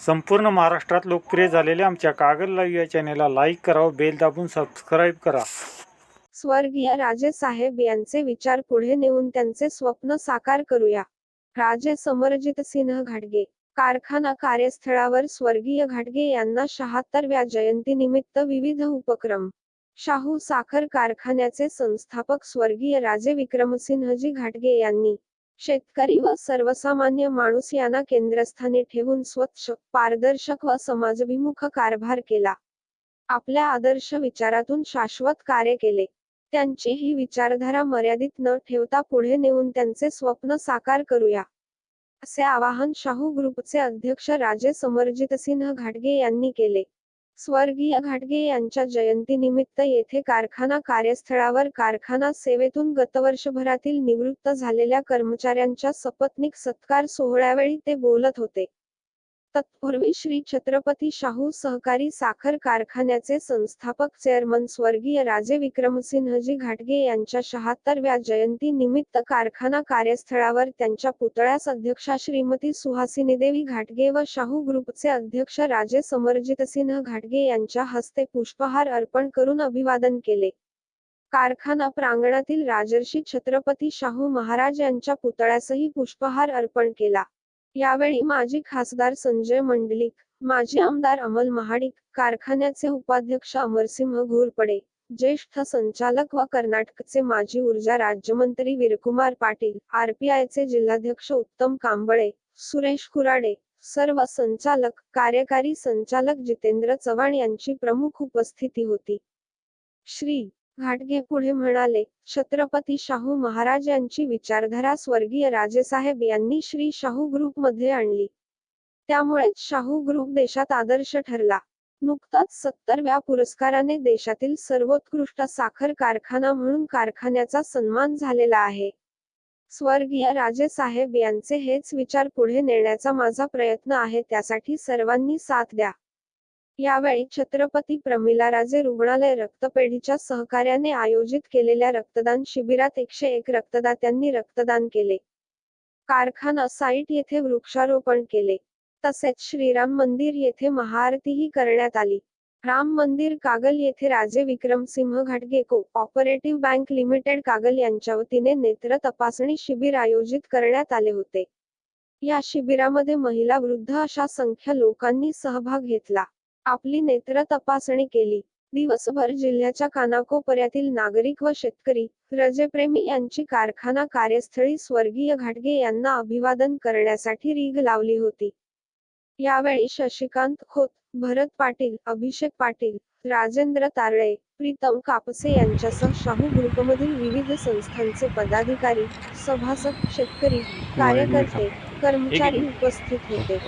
संपूर्ण महाराष्ट्रात लोकप्रिय झालेल्या आमच्या कागद लाईव्ह या चॅनेलला लाईक करा बेल दाबून सबस्क्राईब करा. स्वर्गीय राजे साहेब यांचे विचार पुढे नेऊन त्यांचे स्वप्न साकार करूया. राजे समरजित सिंह घाटगे कारखाना कार्यस्थळावर स्वर्गीय घाटगे यांना शहात्तरव्या जयंतीनिमित्त विविध उपक्रम. शाहू साखर कारखान्याचे संस्थापक स्वर्गीय राजे विक्रमसिंहजी घाटगे यांनी शेतकरी व सर्वसामान्य माणूस यांना केंद्रस्थानी ठेवून स्वच्छ पारदर्शक व समाजभिमुख कारभार केला. आपल्या आदर्श विचारातून शाश्वत कार्य केले. त्यांची ही विचारधारा मर्यादित न ठेवता पुढे नेऊन त्यांचे स्वप्न साकार करूया. असे आवाहन शाहू ग्रुपचे अध्यक्ष राजे समरजितसिंह घाटगे यांनी केले. स्वर्गीय घाटगे यांच्या जयंतीनिमित्त येथे कारखाना कार्यस्थळावर कारखाना सेवेतून गतवर्षभरातील निवृत्त झालेल्या कर्मचाऱ्यांच्या सपत्नीक सत्कार सोहळ्यावेळी ते बोलत होते. तत्पूर्वी श्री छत्रपती शाहू सहकारी साखर कारखान्याचे संस्थापक चेअरमन स्वर्गीय राजे विक्रमसिंहजी घाटगे यांच्या शहात्तरव्या जयंती निमित्त कारखाना कार्यस्थळावर त्यांच्या पुतळ्यास अध्यक्षा श्रीमती सुहासिनीदेवी घाटगे व शाहू ग्रुपचे अध्यक्ष राजे समरजितसिंह घाटगे यांच्या हस्ते पुष्पहार अर्पण करून अभिवादन केले. कारखाना प्रांगणातील राजर्षी छत्रपती शाहू महाराज यांच्या पुतळ्यासही पुष्पहार अर्पण केला. यावेळी माजी खासदार संजय मंडलिक माजी आमदार अमल महाडिक कारखान्याचे उपाध्यक्ष अमरसिंह घोरपडे ज्येष्ठ संचालक व कर्नाटकचे माजी ऊर्जा राज्यमंत्री वीरकुमार पाटील आरपीआयचे जिल्हाध्यक्ष उत्तम कांबळे सुरेश कुराडे सर्व संचालक कार्यकारी संचालक जितेंद्र चव्हाण यांची प्रमुख उपस्थिती होती. श्री. घाटगे पुढे म्हणाले छत्रपती शाहू महाराज यांची विचारधारा स्वर्गीय राजेसाहेब यांनी श्री शाहू ग्रुपमध्ये आणली. त्यामुळे शाहू ग्रुप देशात आदर्श ठरला. नुकताच सत्तरव्या पुरस्काराने देशातील सर्वोत्कृष्ट साखर कारखाना म्हणून कारखान्याचा सन्मान झालेला आहे. स्वर्गीय राजेसाहेब यांचे हेच विचार पुढे नेण्याचा माझा प्रयत्न आहे त्यासाठी सर्वांनी साथ द्या. यावेळी छत्रपती प्रमिलाराजे रुग्णालय रक्तपेढीच्या सहकार्याने आयोजित केलेल्या रक्तदान शिबिरात एकशे एक रक्तदात्यांनी रक्तदान केले. कारखाना साईट येथे वृक्षारोपण केले. तसेच श्रीराम मंदिर येथे महाआरतीही करण्यात आली. राम मंदिर कागल येथे राजे विक्रमसिंह घाटगे को ऑपरेटिव्ह बँक लिमिटेड कागल यांच्या वतीने नेत्र तपासणी शिबिर आयोजित करण्यात आले होते. या शिबिरामध्ये महिला वृद्ध अशा संख्या लोकांनी सहभाग घेतला. आपली नेत्र तपासणी केली. दिवसभर जिल्ह्याच्या कानाकोपऱ्यातील नागरिक व शेतकरी रजेप्रेमी यांची कारखाना कार्यस्थळी स्वर्गीय घाटगे यांना अभिवादन करण्यासाठी रीघ लावली होती. यावेळी शशिकांत खोत भरत पाटील अभिषेक पाटील राजेंद्र तारळे प्रीतम कापसे यांच्यासह शाहू ग्रुपमधील विविध संस्थांचे पदाधिकारी सभासद शेतकरी कार्यकर्ते कर्मचारी उपस्थित होते.